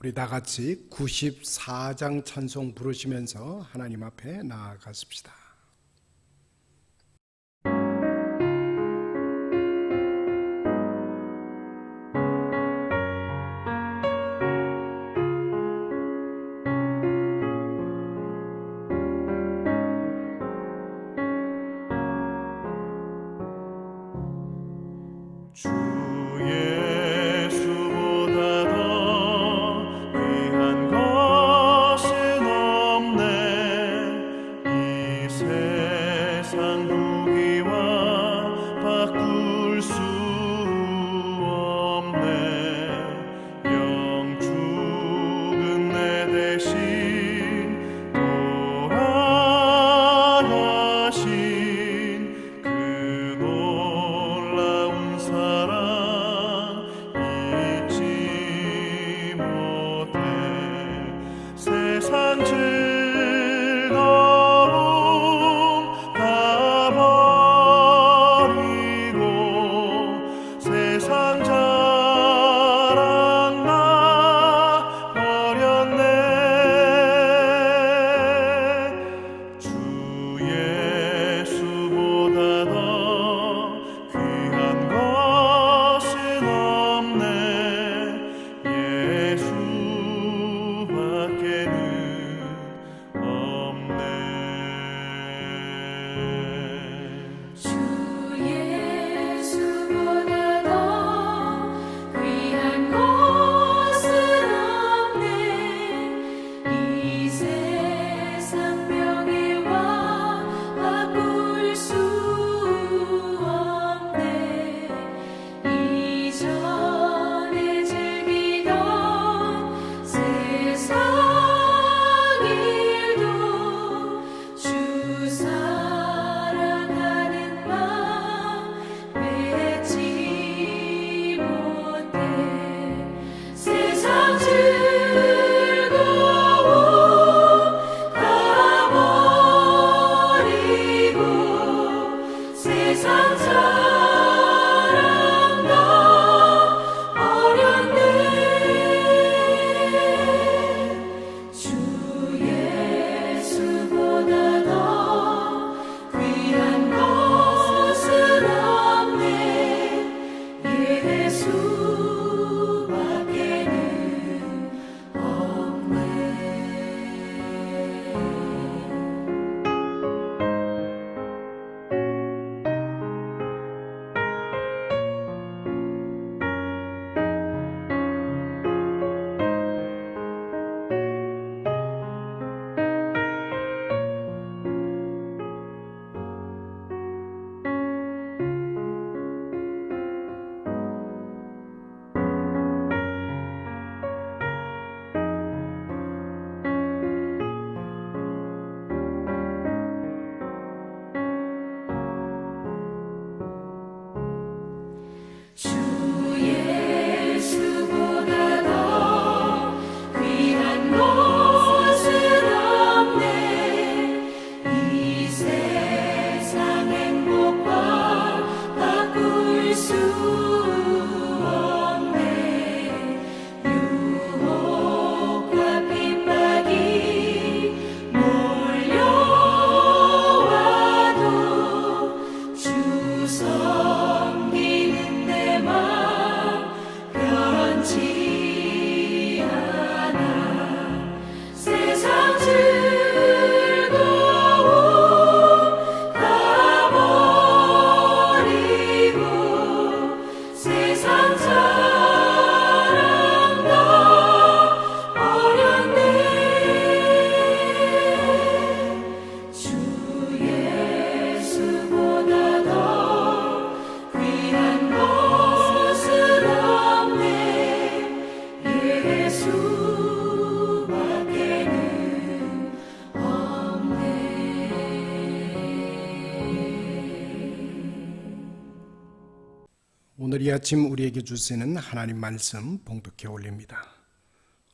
우리 다 같이 94장 찬송 부르시면서 하나님 앞에 나아가십시다. 우리 아침 우리에게 주시는 하나님 말씀 봉독해 올립니다.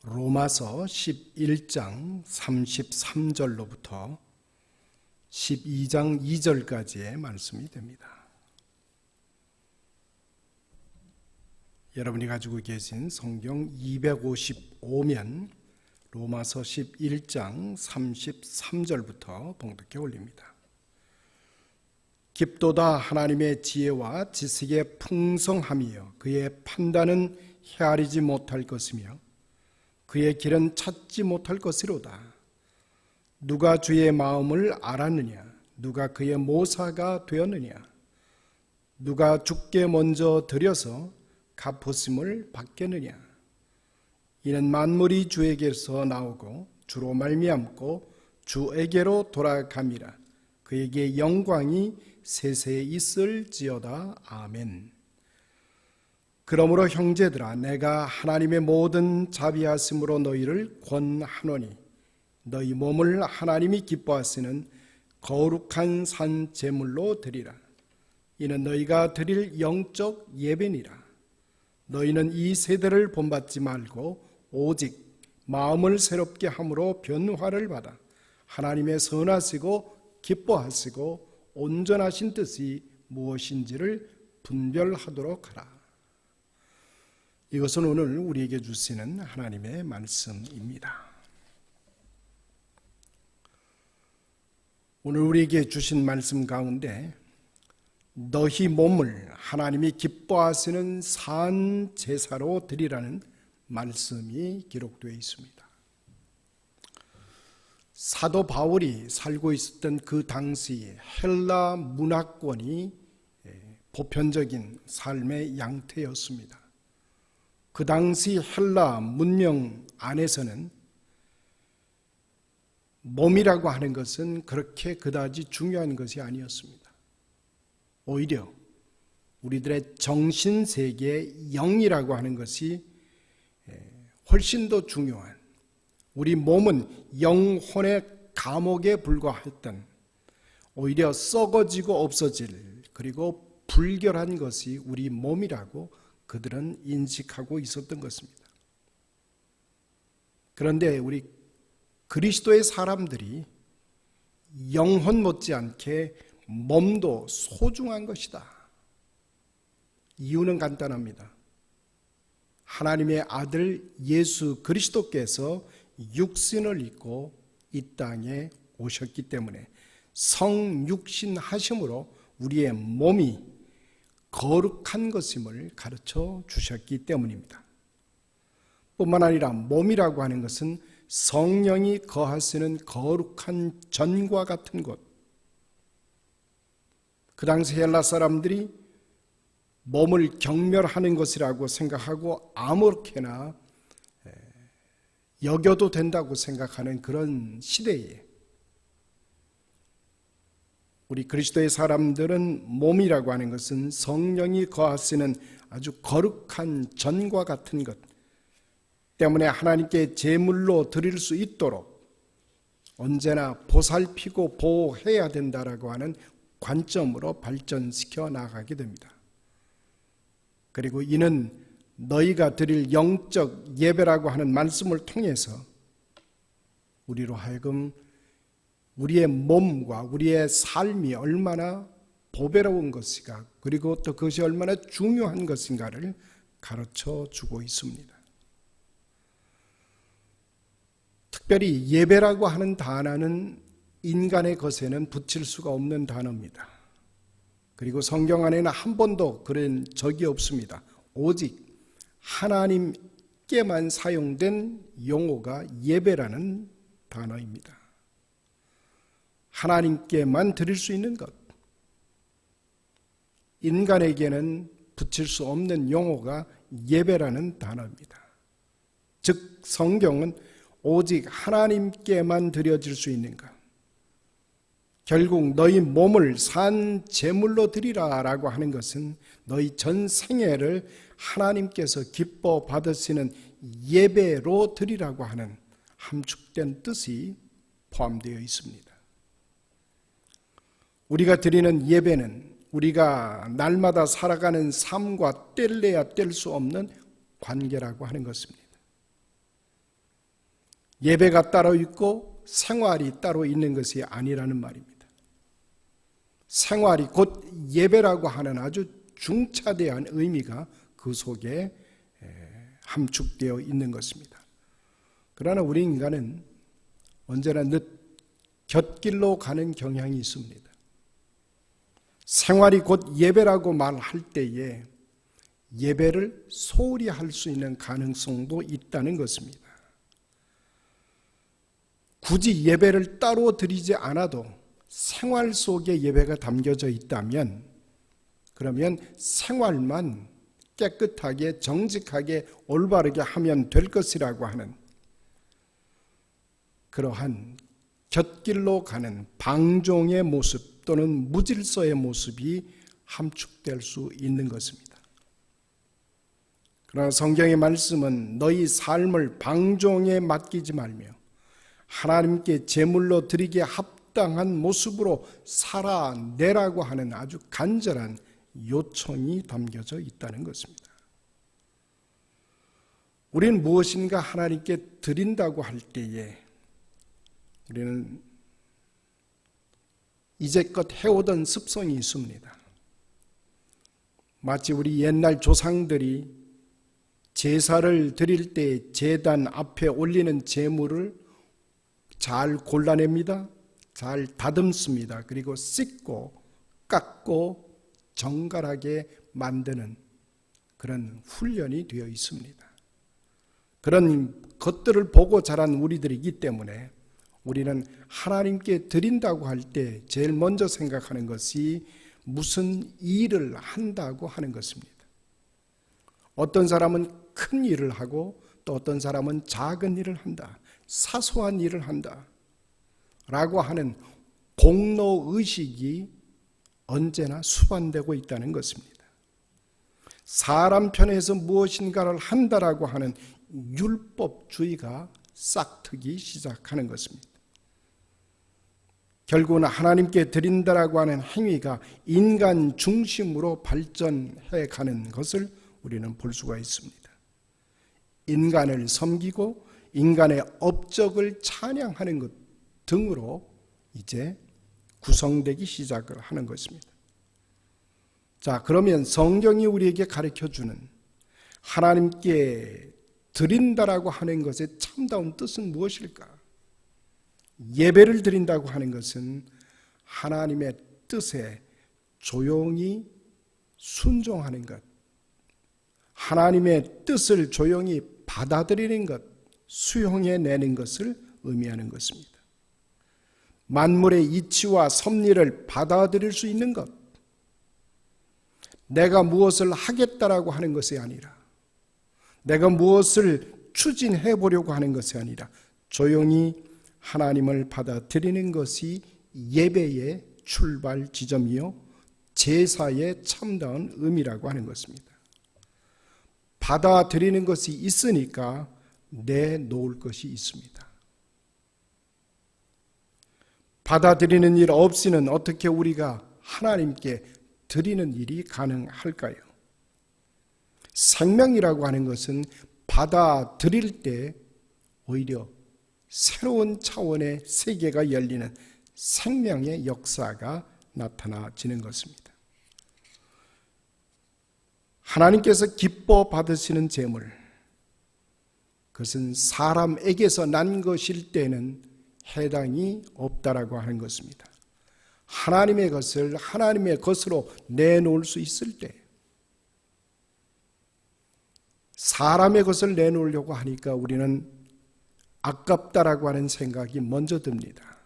로마서 11장 33절로부터 12장 2절까지의 말씀이 됩니다. 여러분이 가지고 계신 성경 255면 로마서 11장 33절부터 봉독해 올립니다. 깊도다 하나님의 지혜와 지식의 풍성함이여 그의 판단은 헤아리지 못할 것이며 그의 길은 찾지 못할 것이로다. 누가 주의 마음을 알았느냐? 누가 그의 모사가 되었느냐? 누가 주께 먼저 들여서 갚으심을 받겠느냐? 이는 만물이 주에게서 나오고 주로 말미암고 주에게로 돌아감이라. 그에게 영광이 세세에 있을지어다. 아멘. 그러므로 형제들아 내가 하나님의 모든 자비하심으로 너희를 권하노니 너희 몸을 하나님이 기뻐하시는 거룩한 산 제물로 드리라. 이는 너희가 드릴 영적 예배니라. 너희는 이 세대를 본받지 말고 오직 마음을 새롭게 함으로 변화를 받아 하나님의 선하시고 기뻐하시고 온전하신 뜻이 무엇인지를 분별하도록 하라. 이것은 오늘 우리에게 주시는 하나님의 말씀입니다. 오늘 우리에게 주신 말씀 가운데 너희 몸을 하나님이 기뻐하시는 산 제사로 드리라는 말씀이 기록되어 있습니다. 사도 바울이 살고 있었던 그 당시 헬라 문화권이 보편적인 삶의 양태였습니다. 그 당시 헬라 문명 안에서는 몸이라고 하는 것은 그렇게 그다지 중요한 것이 아니었습니다. 오히려 우리들의 정신 세계 영이라고 하는 것이 훨씬 더 중요한 우리 몸은 영혼의 감옥에 불과했던 오히려 썩어지고 없어질 그리고 불결한 것이 우리 몸이라고 그들은 인식하고 있었던 것입니다. 그런데 우리 그리스도의 사람들이 영혼 못지않게 몸도 소중한 것이다. 이유는 간단합니다. 하나님의 아들 예수 그리스도께서 육신을 입고 이 땅에 오셨기 때문에 성육신 하심으로 우리의 몸이 거룩한 것임을 가르쳐 주셨기 때문입니다. 뿐만 아니라 몸이라고 하는 것은 성령이 거하시는 거룩한 전과 같은 곳. 그 당시 헬라 사람들이 몸을 경멸하는 것이라고 생각하고 아무렇게나 여겨도 된다고 생각하는 그런 시대에 우리 그리스도의 사람들은 몸이라고 하는 것은 성령이 거하시는 아주 거룩한 전과 같은 것 때문에 하나님께 제물로 드릴 수 있도록 언제나 보살피고 보호해야 된다라고 하는 관점으로 발전시켜 나가게 됩니다. 그리고 이는 너희가 드릴 영적 예배라고 하는 말씀을 통해서 우리로 하여금 우리의 몸과 우리의 삶이 얼마나 보배로운 것인가 그리고 또 그것이 얼마나 중요한 것인가를 가르쳐 주고 있습니다. 특별히 예배라고 하는 단어는 인간의 것에는 붙일 수가 없는 단어입니다. 그리고 성경 안에는 한 번도 그런 적이 없습니다. 오직 하나님께만 사용된 용어가 예배라는 단어입니다. 하나님께만 드릴 수 있는 것. 인간에게는 붙일 수 없는 용어가 예배라는 단어입니다. 즉, 성경은 오직 하나님께만 드려질 수 있는 것. 결국 너희 몸을 산 제물로 드리라라고 하는 것은 너희 전 생애를 하나님께서 기뻐 받으시는 예배로 드리라고 하는 함축된 뜻이 포함되어 있습니다. 우리가 드리는 예배는 우리가 날마다 살아가는 삶과 뗄래야 뗄 수 없는 관계라고 하는 것입니다. 예배가 따로 있고 생활이 따로 있는 것이 아니라는 말입니다. 생활이 곧 예배라고 하는 아주 중차대한 의미가 그 속에 함축되어 있는 것입니다. 그러나 우리 인간은 언제나 늦 곁길로 가는 경향이 있습니다. 생활이 곧 예배라고 말할 때에 예배를 소홀히 할 수 있는 가능성도 있다는 것입니다. 굳이 예배를 따로 드리지 않아도 생활 속에 예배가 담겨져 있다면 그러면 생활만 깨끗하게 정직하게 올바르게 하면 될 것이라고 하는 그러한 곁길로 가는 방종의 모습 또는 무질서의 모습이 함축될 수 있는 것입니다. 그러나 성경의 말씀은 너희 삶을 방종에 맡기지 말며 하나님께 제물로 드리게 합당한 모습으로 살아내라고 하는 아주 간절한 요청이 담겨져 있다는 것입니다. 우리는 무엇인가 하나님께 드린다고 할 때에 우리는 이제껏 해오던 습성이 있습니다. 마치 우리 옛날 조상들이 제사를 드릴 때 제단 앞에 올리는 제물을 잘 골라냅니다. 잘 다듬습니다. 그리고 씻고 깎고 정갈하게 만드는 그런 훈련이 되어 있습니다. 그런 것들을 보고 자란 우리들이기 때문에 우리는 하나님께 드린다고 할 때 제일 먼저 생각하는 것이 무슨 일을 한다고 하는 것입니다. 어떤 사람은 큰 일을 하고 또 어떤 사람은 작은 일을 한다. 사소한 일을 한다. 라고 하는 공로 의식이 언제나 수반되고 있다는 것입니다. 사람 편에서 무엇인가를 한다라고 하는 율법주의가 싹트기 시작하는 것입니다. 결국은 하나님께 드린다라고 하는 행위가 인간 중심으로 발전해 가는 것을 우리는 볼 수가 있습니다. 인간을 섬기고 인간의 업적을 찬양하는 것 등으로 이제 구성되기 시작을 하는 것입니다. 자, 그러면 성경이 우리에게 가르쳐 주는 하나님께 드린다라고 하는 것의 참다운 뜻은 무엇일까? 예배를 드린다고 하는 것은 하나님의 뜻에 조용히 순종하는 것, 하나님의 뜻을 조용히 받아들이는 것, 수용해 내는 것을 의미하는 것입니다. 만물의 이치와 섭리를 받아들일 수 있는 것, 내가 무엇을 하겠다라고 하는 것이 아니라, 내가 무엇을 추진해 보려고 하는 것이 아니라, 조용히 하나님을 받아들이는 것이 예배의 출발 지점이요, 제사의 참다운 의미라고 하는 것입니다. 받아들이는 것이 있으니까 내놓을 것이 있습니다. 받아들이는 일 없이는 어떻게 우리가 하나님께 드리는 일이 가능할까요? 생명이라고 하는 것은 받아들일 때 오히려 새로운 차원의 세계가 열리는 생명의 역사가 나타나지는 것입니다. 하나님께서 기뻐 받으시는 재물, 그것은 사람에게서 난 것일 때는 해당이 없다라고 하는 것입니다. 하나님의 것을 하나님의 것으로 내놓을 수 있을 때, 사람의 것을 내놓으려고 하니까 우리는 아깝다라고 하는 생각이 먼저 듭니다.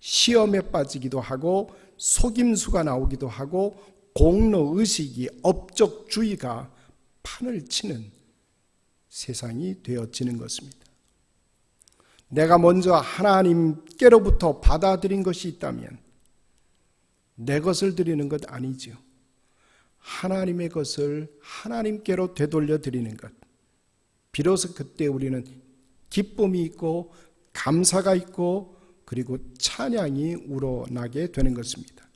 시험에 빠지기도 하고 속임수가 나오기도 하고 공로 의식이 업적주의가 판을 치는 세상이 되어지는 것입니다. 내가 먼저 하나님께로부터 받아들인 것이 있다면 내 것을 드리는 것 아니지요. 하나님의 것을 하나님께로 되돌려 드리는 것. 비로소 그때 우리는 기쁨이 있고 감사가 있고 그리고 찬양이 우러나게 되는 것입니다.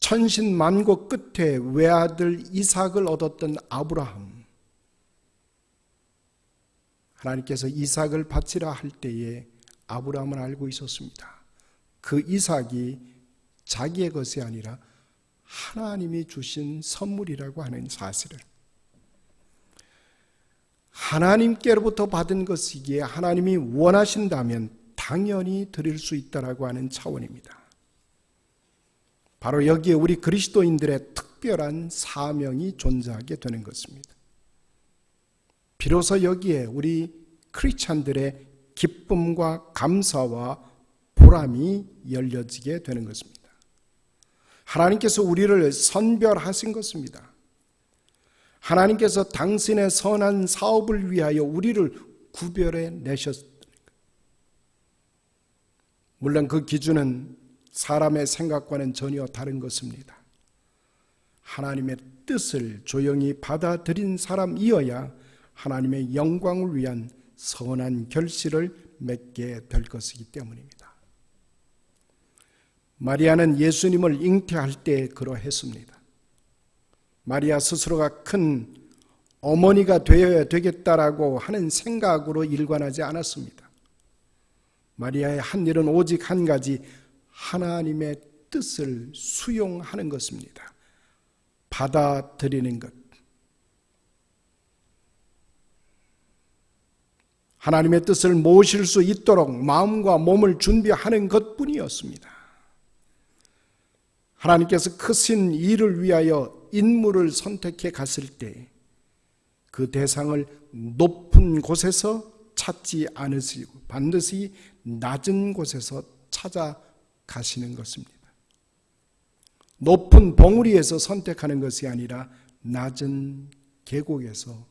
천신만고 끝에 외아들 이삭을 얻었던 아브라함. 하나님께서 이삭을 바치라 할 때에 아브라함은 알고 있었습니다. 그 이삭이 자기의 것이 아니라 하나님이 주신 선물이라고 하는 사실을. 하나님께로부터 받은 것이기에 하나님이 원하신다면 당연히 드릴 수 있다라고 하는 차원입니다. 바로 여기에 우리 그리스도인들의 특별한 사명이 존재하게 되는 것입니다. 비로소 여기에 우리 크리스찬들의 기쁨과 감사와 보람이 열려지게 되는 것입니다. 하나님께서 우리를 선별하신 것입니다. 하나님께서 당신의 선한 사업을 위하여 우리를 구별해 내셨. 물론 그 기준은 사람의 생각과는 전혀 다른 것입니다. 하나님의 뜻을 조용히 받아들인 사람이어야 하나님의 영광을 위한 선한 결실을 맺게 될 것이기 때문입니다. 마리아는 예수님을 잉태할 때 그러했습니다. 마리아 스스로가 큰 어머니가 되어야 되겠다라고 하는 생각으로 일관하지 않았습니다. 마리아의 한 일은 오직 한 가지 하나님의 뜻을 수용하는 것입니다. 받아들이는 것. 하나님의 뜻을 모실 수 있도록 마음과 몸을 준비하는 것 뿐이었습니다. 하나님께서 크신 일을 위하여 인물을 선택해 갔을 때 그 대상을 높은 곳에서 찾지 않으시고 반드시 낮은 곳에서 찾아가시는 것입니다. 높은 봉우리에서 선택하는 것이 아니라 낮은 계곡에서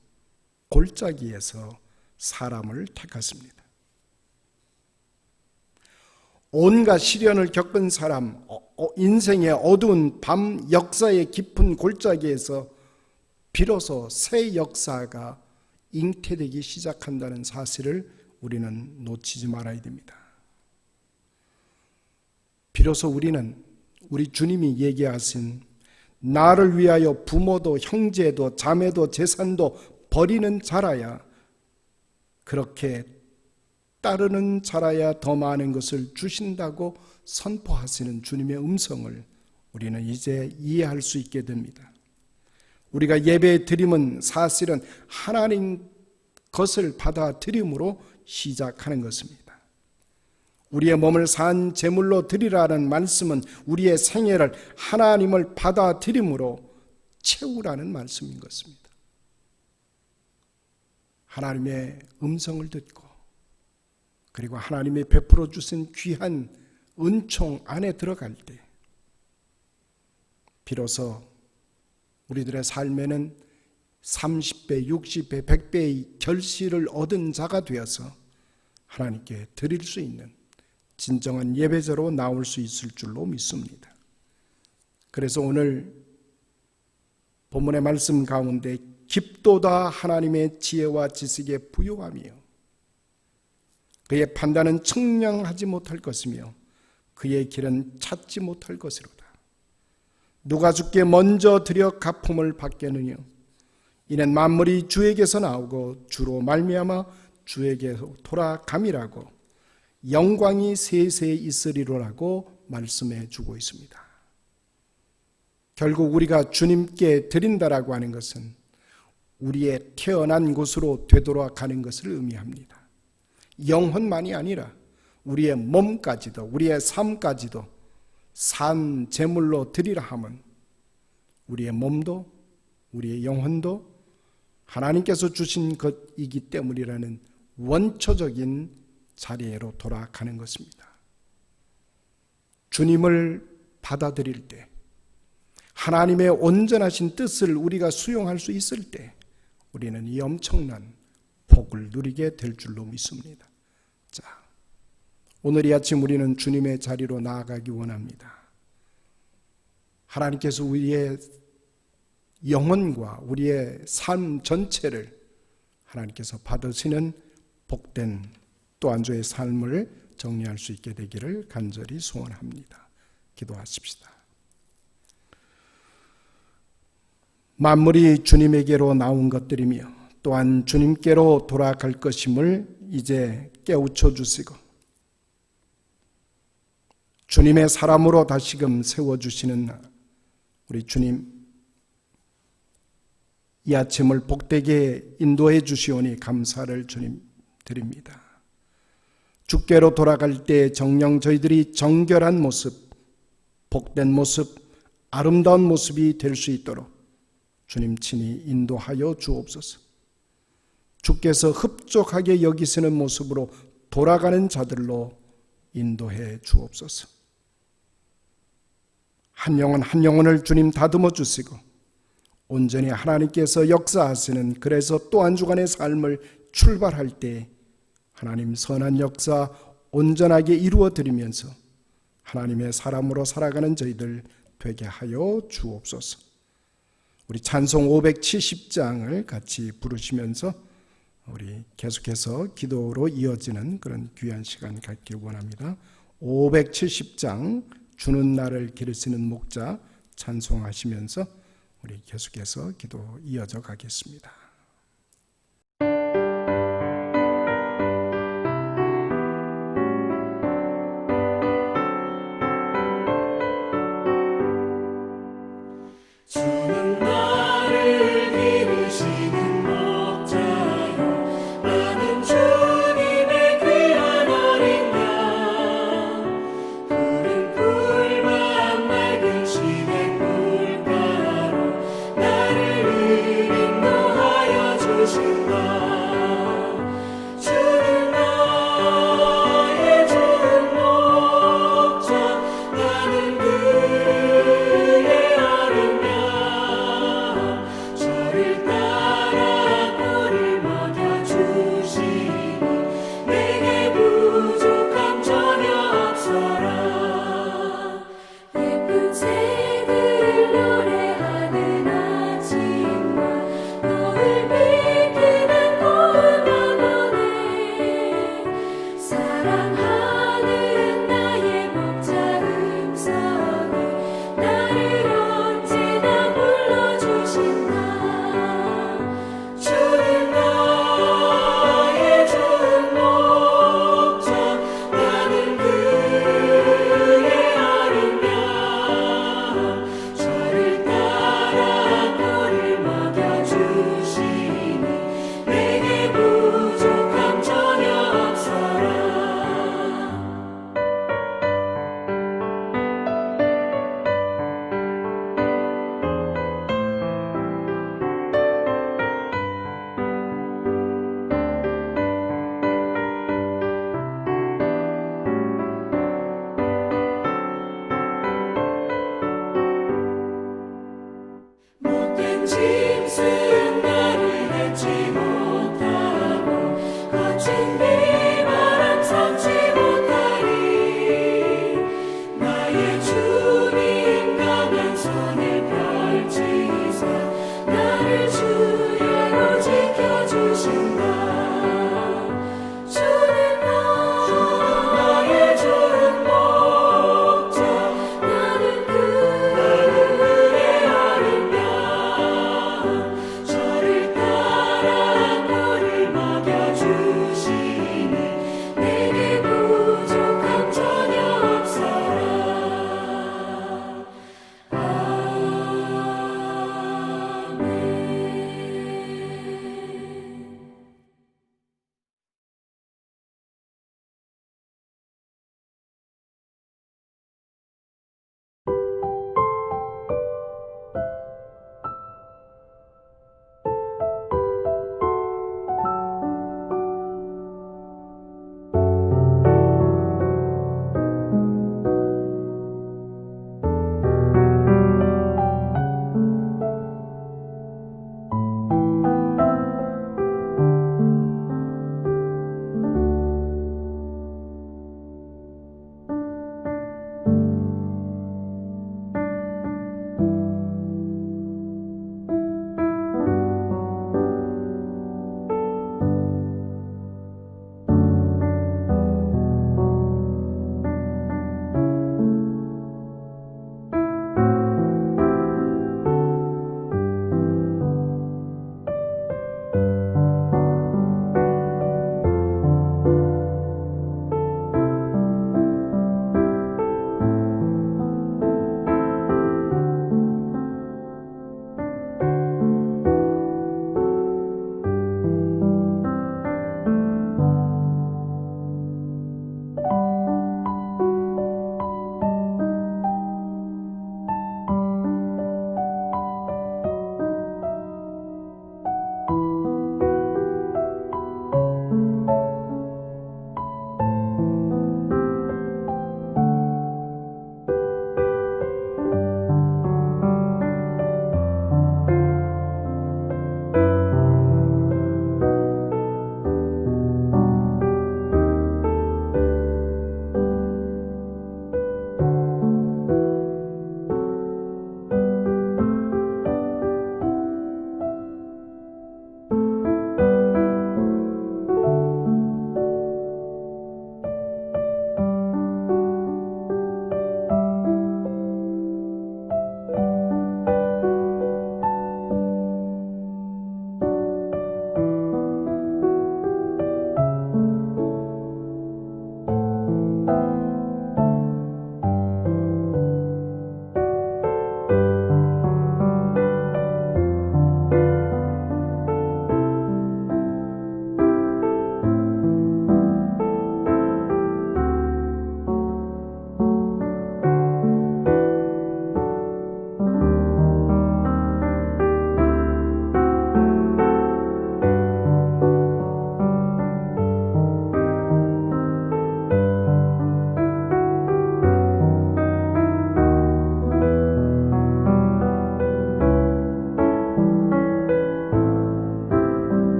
골짜기에서 사람을 택하십니다. 온갖 시련을 겪은 사람, 어, 어, 인생의 어두운 밤 역사의 깊은 골짜기에서 비로소 새 역사가 잉태되기 시작한다는 사실을 우리는 놓치지 말아야 됩니다. 비로소 우리는 우리 주님이 얘기하신 나를 위하여 부모도 형제도 자매도 재산도 버리는 자라야 그렇게 따르는 자라야 더 많은 것을 주신다고 선포하시는 주님의 음성을 우리는 이제 이해할 수 있게 됩니다. 우리가 예배 드림은 사실은 하나님 것을 받아들임으로 시작하는 것입니다. 우리의 몸을 산 제물로 드리라는 말씀은 우리의 생애를 하나님을 받아들임으로 채우라는 말씀인 것입니다. 하나님의 음성을 듣고 그리고 하나님이 베풀어 주신 귀한 은총 안에 들어갈 때 비로소 우리들의 삶에는 30배, 60배, 100배의 결실을 얻은 자가 되어서 하나님께 드릴 수 있는 진정한 예배자로 나올 수 있을 줄로 믿습니다. 그래서 오늘 본문의 말씀 가운데 깊도다 하나님의 지혜와 지식에 부요하며 그의 판단은 측량하지 못할 것이며 그의 길은 찾지 못할 것이로다. 누가 주께 먼저 드려 가품을 받겠느냐? 이는 만물이 주에게서 나오고 주로 말미암아 주에게로 돌아감이라고 영광이 세세에 있으리로라고 말씀해 주고 있습니다. 결국 우리가 주님께 드린다라고 하는 것은 우리의 태어난 곳으로 되돌아가는 것을 의미합니다. 영혼만이 아니라 우리의 몸까지도 우리의 삶까지도 산 제물로 드리라 함은 우리의 몸도 우리의 영혼도 하나님께서 주신 것이기 때문이라는 원초적인 자리로 돌아가는 것입니다. 주님을 받아들일 때 하나님의 온전하신 뜻을 우리가 수용할 수 있을 때 우리는 이 엄청난 복을 누리게 될 줄로 믿습니다. 자, 오늘 이 아침 우리는 주님의 자리로 나아가기 원합니다. 하나님께서 우리의 영혼과 우리의 삶 전체를 하나님께서 받으시는 복된 또 안주의 삶을 정리할 수 있게 되기를 간절히 소원합니다. 기도하십시다. 만물이 주님에게로 나온 것들이며 또한 주님께로 돌아갈 것임을 이제 깨우쳐 주시고 주님의 사람으로 다시금 세워 주시는 우리 주님 이 아침을 복되게 인도해 주시오니 감사를 주님 드립니다. 주께로 돌아갈 때 정령 저희들이 정결한 모습, 복된 모습, 아름다운 모습이 될 수 있도록 주님 친히 인도하여 주옵소서. 주께서 흡족하게 여기시는 모습으로 돌아가는 자들로 인도해 주옵소서. 한 영혼 한 영혼을 주님 다듬어 주시고 온전히 하나님께서 역사하시는 그래서 또 한 주간의 삶을 출발할 때 하나님 선한 역사 온전하게 이루어 드리면서 하나님의 사람으로 살아가는 저희들 되게 하여 주옵소서. 우리 찬송 570장을 같이 부르시면서 우리 계속해서 기도로 이어지는 그런 귀한 시간 갖길 원합니다. 570장 주는 나를 기르시는 목자 찬송하시면서 우리 계속해서 기도 이어져 가겠습니다.